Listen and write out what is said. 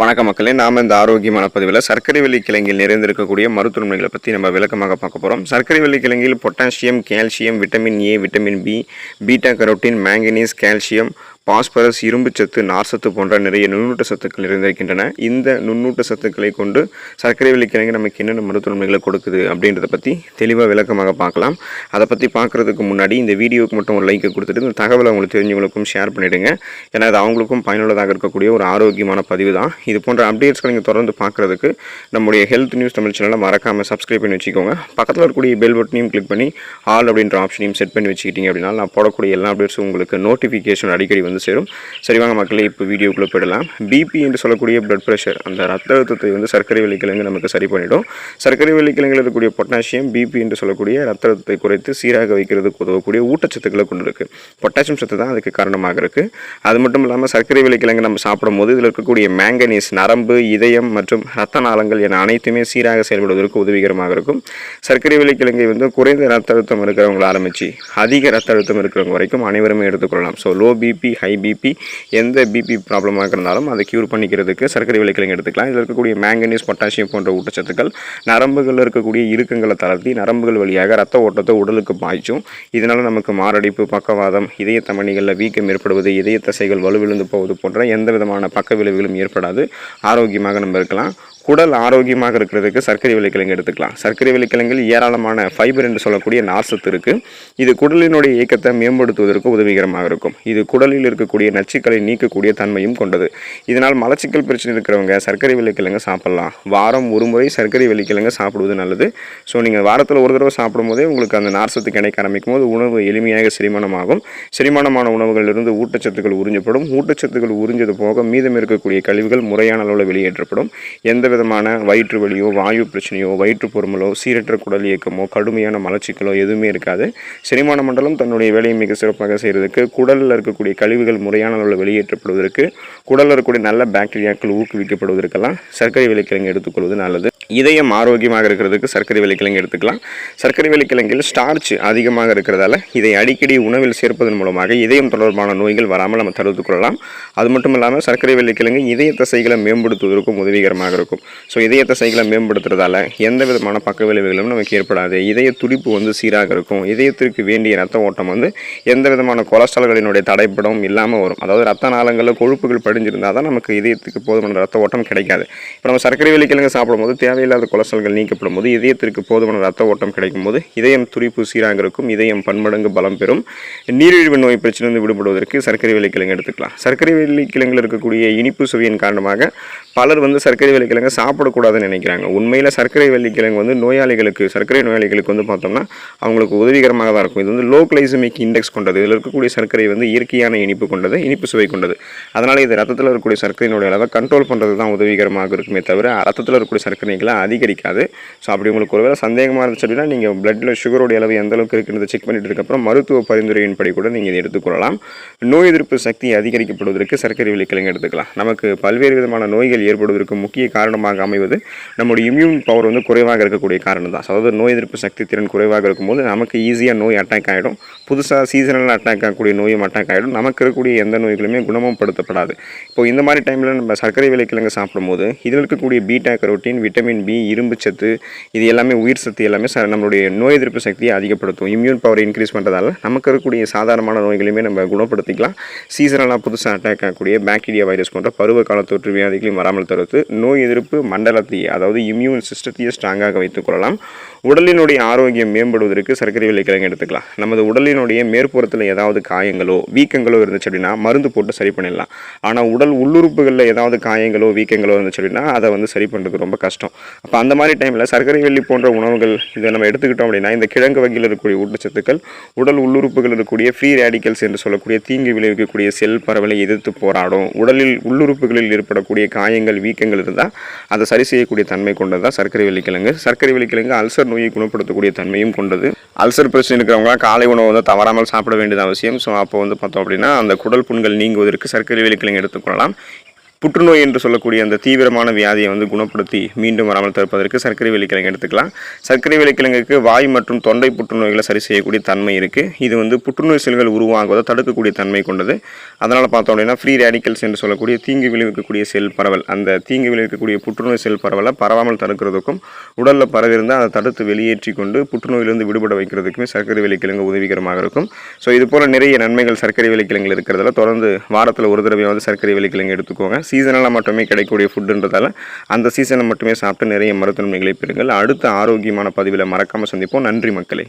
வணக்க மக்களே நாம் இந்த ஆரோக்கியமான பதிவில் சர்க்கரை வெள்ளி கிழங்கில் நிறைந்திருக்கக்கூடிய மருத்துவமனைகளை பற்றி நம்ம விளக்கமாக பார்க்க போகிறோம் சர்க்கரை வெள்ளி கிழங்கில் potassium calcium vitamin A vitamin B beta carotene manganese calcium phosphorus இரும்புச்சத்து நார்சத்து போன்ற நிறைய நுண்ணூட்ட சத்துக்கள் நிறைந்திருக்கின்றன. இந்த நுண்ணூட்ட சத்துக்களை கொண்டு சர்க்கரை வெள்ளி நமக்கு என்னென்ன மருத்துவமனைகளை கொடுக்குது அப்படின்றத பற்றி தெளிவாக விளக்கமாக பார்க்கலாம். அதை பற்றி பார்க்குறதுக்கு முன்னாடி இந்த வீடியோவுக்கு மட்டும் ஒரு லைக்கை கொடுத்துட்டு இந்த தகவலை உங்களுக்கு தெரிஞ்சவங்களுக்கும் ஷேர் பண்ணிவிடுங்க ஏன்னா அது அவங்களுக்கும் பயனுள்ளதாக இருக்கக்கூடிய ஒரு ஆரோக்கியமான பதிவு தான். இது போன்ற அப்டேட்ஸ்களை நீங்கள் தொடர்ந்து பார்க்குறதுக்கு நம்முடைய ஹெல்த் நியூஸ் தமிழ் சேனலை மறக்காமல் சப்ஸ்கிரைப் பண்ணி வச்சுக்கோங்க. பக்கத்தில் இருக்கக்கூடிய பெல் பட்டனையும் கிளிக் பண்ணி ஆல் அப்படின்ற ஆப்ஷனையும் செட் பண்ணி வச்சுக்கிட்டீங்க அப்படின்னா நான் போடக்கூடிய எல்லா அப்டேட்ஸும் உங்களுக்கு நோட்டிஃபிகேஷன் அடிக்கடி வந்து சேரும். சரி வாங்க மக்களே இப்போ வீடியோக்குள்ளே போயிடலாம். பிபி என்று சொல்லக்கூடிய பிளட் ப்ரெஷர் அந்த ரத்த அழுத்தத்தை வந்து சர்க்கரை வெள்ளிக்கிழங்கு நமக்கு சரி பண்ணிடும். சர்க்கரை வெள்ளிக்கிழங்கில் இருக்கக்கூடிய பொட்டாசியம் பிபி என்று சொல்லக்கூடிய ரத்த அழுத்தத்தை குறைத்து சீராக வைக்கிறதுக்கு உதவக்கூடிய ஊட்டச்சத்துக்களை கொண்டு இருக்கு. பொட்டாசியம் சத்து தான் அதுக்கு காரணமாக இருக்குது அது மட்டும் இல்லாமல் சர்க்கரை வெள்ளிக்கிழங்கு நம்ம சாப்பிடும்போது இதில் இருக்கக்கூடிய மேங்கனீஸ் நரம்பு இதயம் மற்றும் ரத்த நாளங்கள் என அனைத்துமே சீராக செயல்படுவதற்கு உதவிகரமாக இருக்கும். சர்க்கரை வெள்ளிக்கிழங்கை வந்து குறைந்த ரத்த அழுத்தம் இருக்கிறவங்கள ஆரம்பித்து அதிக ரத்த அழுத்தம் இருக்கிறவங்க வரைக்கும் அனைவருமே எடுத்துக்கொள்ளலாம். So low BP high BP எந்த பிபி ப்ராப்ளமாக இருந்தாலும் அதை க்யூர் பண்ணிக்கிறதுக்கு சர்க்கரை விலைக்கிழங்கு எடுத்துக்கலாம். இதில் இருக்கக்கூடிய மேங்கனீஸ் பொட்டாசியம் போன்ற ஊட்டச்சத்துக்கள் நரம்புகளில் இருக்கக்கூடிய இறுக்கங்களை தளர்த்தி நரம்புகள் வழியாக ரத்த ஓட்டத்தை உடலுக்கு பாய்ச்சும். இதனால் நமக்கு மாரடைப்பு பக்கவாதம் இதய தமணிகளில் வீக்கம் ஏற்படுவது இதய தசைகள் வலுவிழுந்து போவது போன்ற எந்த விதமான பக்க விளைவுகளும் ஏற்படாது. ஆரோக்கியமாக நம்ம இருக்கலாம். குடல் ஆரோக்கியமாக இருக்கிறதுக்கு சர்க்கரை வெள்ளிக்கிழங்கு எடுத்துக்கலாம். சர்க்கரை வெள்ளிக்கிழங்கில் ஏராளமான ஃபைபர் என்று சொல்லக்கூடிய நார்சத்து இருக்குது இது குடலினுடைய இயக்கத்தை மேம்படுத்துவதற்கு உதவிகரமாக இருக்கும். இது குடலில் இருக்கக்கூடிய நச்சுக்களை நீக்கக்கூடிய தன்மையும் கொண்டது. இதனால் மலச்சிக்கல் பிரச்சனை இருக்கிறவங்க சர்க்கரை வெள்ளிக்கிழங்கு சாப்பிட்லாம். வாரம் ஒரு முறை சர்க்கரை வெள்ளிக்கிழங்கு சாப்பிடுவது நல்லது. ஸோ நீங்கள் வாரத்தில் ஒரு தடவை சாப்பிடும்போதே உங்களுக்கு அந்த நார்சத்து கிடைக்க ஆரம்பிக்கும் போது உணவு எளிமையாக செரிமானமாகும். செரிமானமான உணவுகளிலிருந்து ஊட்டச்சத்துக்கள் உறிஞ்சப்படும். ஊட்டச்சத்துக்கள் உறிஞ்சது போக மீதம் இருக்கக்கூடிய கழிவுகள் முறையான அளவில் வெளியேற்றப்படும். எந்த விதமான வயிற்று வலியோ வாயு பிரச்சனையோ வயிற்று பொறுமலோ சீரற்ற குடல் இயக்கமோ கடுமையான மலச்சிக்கலோ எதுவுமே இருக்காது. செரிமான மண்டலம் தன்னுடைய வேலையை மிக சிறப்பாக செய்கிறதுக்கு குடலில் இருக்கக்கூடிய கழிவுகள் முறையான அளவில் வெளியேற்றப்படுவதற்கு குடலில் இருக்கக்கூடிய நல்ல பாக்டீரியாக்கள் ஊக்குவிக்கப்படுவதற்கெல்லாம் சர்க்கரை விலைக்கிழங்கு எடுத்துக்கொள்வது நல்லது. இதயம் ஆரோக்கியமாக இருக்கிறதுக்கு சர்க்கரை வெள்ளிக்கிழங்கு எடுத்துக்கலாம். சர்க்கரை வெள்ளிக்கிழங்கில் ஸ்டார்ச் அதிகமாக இருக்கிறதால இதை அடிக்கடி உணவில் சேர்ப்பதன் மூலமாக இதயம் தொடர்பான நோய்கள் வராமல் நம்ம தடுத்துக் கொள்ளலாம். அது மட்டும் இல்லாமல் சர்க்கரை வெள்ளிக்கிழங்கு இதய தசைகளை மேம்படுத்துவதற்கும் உதவிகரமாக இருக்கும். ஸோ இதய தசைகளை மேம்படுத்துறதால எந்த விதமான பக்க விளைவுகளும் நமக்கு ஏற்படாது. இதய துடிப்பு வந்து சீராக இருக்கும். இதயத்திற்கு வேண்டிய ரத்த ஓட்டம் வந்து எந்த விதமான கொலஸ்ட்ரால்களினுடைய தடைப்படம் இல்லாமல் வரும். அதாவது ரத்த நாளங்களில் கொழுப்புகள் படிஞ்சிருந்தால் தான் நமக்கு இதயத்துக்கு போதுமான ரத்த ஓட்டம் கிடைக்காது. இப்போ நம்ம சர்க்கரை வெள்ளிக்கிழங்கு சாப்பிடும்போது தேவையில்லாத கொலஸ்ட்ரால்கள் நீக்கப்படும் போது இதயத்திற்கு போதுமான ரத்த ஓட்டம் கிடைக்கும் போது இதயம் துடிப்பு சீராக இருக்கும் இதயம் பன்மடங்கு பலம் பெறும். நீரிழிவு நோய் பிரச்சனை விடுபடுவதற்கு சர்க்கரை வெள்ளிக்கிழங்கு எடுத்துக்கலாம். சர்க்கரை வெள்ளிக்கிழங்கில் இருக்கக்கூடிய இனிப்பு சுவையின் காரணமாக பலர் வந்து சர்க்கரை வெள்ளிக்கிழங்கு சாப்பிடக்கூடாதுன்னு நினைக்கிறாங்க. உண்மையில் சர்க்கரை வெள்ளிக்கிழங்கு வந்து நோயாளிகளுக்கு சர்க்கரை நோயாளிகளுக்கு வந்து பார்த்தோம்னா அவங்களுக்கு உதவிகரமாக தான் இருக்கும். இது வந்து லோ கிளைசமிக் இண்டெக்ஸ் கொண்டது. இதில் இருக்கக்கூடிய சர்க்கரை வந்து இயற்கையான இனிப்பு கொண்டது இனிப்பு சுவை கொண்டது. அதனால் இது ரத்தத்தில் இருக்கக்கூடிய சர்க்கரையினுடைய அளவை கண்ட்ரோல் பண்ணுறது தான் உதவிகரமாக இருக்குமே தவிர ரத்தத்தில் இருக்கக்கூடிய சர்க்கரைகளை அதிகரிக்காது. ஸோ அப்படி உங்களுக்கு ஒருவேளை சந்தேகமாக இருந்துச்சு அப்படின்னா நீங்கள் பிளட்டில் சுகருடைய அளவு எந்த அளவுக்கு இருக்குன்றதை செக் பண்ணிட்டதுக்கப்புறம் மருத்துவ பரிந்துரையின்படி கூட நீங்கள் இதை எடுத்துக்கொள்ளலாம். நோய் எதிர்ப்பு சக்தி அதிகரிக்கப்படுவதற்கு சர்க்கரை வெள்ளிக்கிழங்கு எடுத்துக்கலாம். நமக்கு பல்வேறு விதமான நோய்கள் ஏற்படுவதற்கு முக்கிய காரணமாக அமைவது நம்முடைய இம்யூன் பவர் வந்து குறைவாக இருக்கக்கூடிய காரணம் தான். அதாவது நோய் எதிர்ப்பு சக்தி திறன் குறைவாக இருக்கும்போது நமக்கு ஈஸியாக நோய் அட்டாக் ஆகிடும் புதுசாக சீசனல் அட்டாக் ஆகக்கூடிய நோயும் அட்டாக் ஆகிடும் நமக்கு இருக்கக்கூடிய எந்த நோய்களுமே குணமும் படுத்தப்படாது. இப்போ இந்த மாதிரி டைமில் நம்ம சர்க்கரை விலைக்கிழங்கு சாப்பிடும்போது இதில் இருக்கக்கூடிய பீட்டா கரோட்டின் விட்டமின் பி இரும்பு சத்து இது எல்லாமே உயிர் சத்து எல்லாமே ச- நம்மளுடைய நோய் எதிர்ப்பு சக்தியை அதிகப்படுத்தும். இம்யூன் பவர் இன்க்ரீஸ் பண்ணுறதால நமக்கு இருக்கக்கூடிய சாதாரணமான நோய்களையுமே நம்ம குணப்படுத்திக்கலாம். சீசனலாக புதுசாக அட்டாக் ஆகக்கூடிய பாக்டீரியா வைரஸ் போன்ற பருவ கால தொற்று வியாதிகளையும் வராமல் தடுத்து நோய் எதிர்ப்பு மண்டலத்தை அதாவது இம்யூன் சிஸ்டத்தையே ஸ்ட்ராங்காக வைத்துக் கொள்ளலாம். உடலினுடைய ஆரோக்கியம் மேம்படுவதற்கு சர்க்கரை வெள்ளிக்கிழங்கு எடுத்துக்கலாம். நமது உடலினுடைய மேற்புறத்தில் ஏதாவது காயங்களோ வீக்கங்களோ இருந்துச்சு அப்படின்னா மருந்து போட்டு சரி பண்ணிடலாம். ஆனால் உடல் உள்ளுறுப்புகளில் ஏதாவது காயங்களோ வீக்கங்களோ இருந்துச்சு அப்படின்னா அதை வந்து சரி பண்ணுறது ரொம்ப கஷ்டம். அப்போ அந்த மாதிரி டைமில் சர்க்கரை வெள்ளி போன்ற உணவுகள் இதை நம்ம எடுத்துக்கிட்டோம் அப்படின்னா இந்த கிழங்கு வகையில் இருக்கக்கூடிய ஊட்டச்சத்துக்கள் உடல் உள்ளுறுப்புகள் இருக்கக்கூடிய ஃப்ரீ ரேடிக்கல்ஸ் என்று சொல்லக்கூடிய தீங்கு விளைவிக்கக்கூடிய செல் பரவலை எதிர்த்து போராடும். உடலில் உள்ளுறுப்புகளில் ஏற்படக்கூடிய காயங்கள் வீக்கங்கள் இருந்தால் அதை சரி செய்யக்கூடிய தன்மை கொண்டது தான் சர்க்கரை வெள்ளிக்கிழங்கு சர்க்கரை வெள்ளிக்கிழங்கு அல்சர் நோயை குணப்படுத்தக்கூடிய தன்மையும் கொண்டது. அல்சர் பிரச்சனை இருக்கிறவங்களாம் காலை உணவு வந்து தவறாமல் சாப்பிட வேண்டியது அவசியம். ஸோ அப்போ வந்து பார்த்தோம் அப்படின்னா அந்த குடல் புண்கள் நீங்குவதற்கு சர்க்கரை வெள்ளிக்கிழங்கு எடுத்துக்கொள்ளலாம் புற்றுநோய் என்று சொல்லக்கூடிய அந்த தீவிரமான வியாதியை வந்து குணப்படுத்தி மீண்டும் வராமல் தடுப்பதற்கு சர்க்கரை வெள்ளிக்கிழங்கு எடுத்துக்கலாம். சர்க்கரை வெள்ளிக்கிழங்குக்கு வாய் மற்றும் தொண்டை புற்றுநோய்களை சரி செய்யக்கூடிய தன்மை இருக்குது இது வந்து புற்றுநோய் செல்கள் உருவாகுவதை தடுக்கக்கூடிய தன்மை கொண்டது. அதனால் பார்த்தோம் அப்படின்னா ஃப்ரீ ரேடிக்கல்ஸ் என்று சொல்லக்கூடிய தீங்கு விளைவிக்கக்கூடிய செல் பரவல் அந்த தீங்கு விளைவிக்கக்கூடிய புற்றுநோய் செல் பரவலை பரவாமல் தடுக்கிறதுக்கும் உடலில் பரவிருந்தால் அதை தடுத்து வெளியேற்றி கொண்டு புற்றுநோயிலிருந்து விடுபட வைக்கிறதுக்குமே சர்க்கரை வெள்ளிக்கிழங்கு உதவிகரமாக இருக்கும். ஸோ இது போல் நிறைய நன்மைகள் சர்க்கரை வெள்ளிக்கிழங்கில் இருக்கிறதால. தொடர்ந்து வாரத்தில் ஒரு தடவையாவது சர்க்கரை வெள்ளிக்கிழங்கு எடுத்துக்கோங்க. சீசனலாக மட்டுமே கிடைக்கக்கூடிய ஃபுட்டுன்றதால அந்த சீசனை மட்டுமே சாப்பிட்டு நிறைய மருத்துவ நன்மைகளை பெறுங்கள். அடுத்த ஆரோக்கியமான பதிவில் மறக்காமல் சந்திப்போம். நன்றி மக்களே.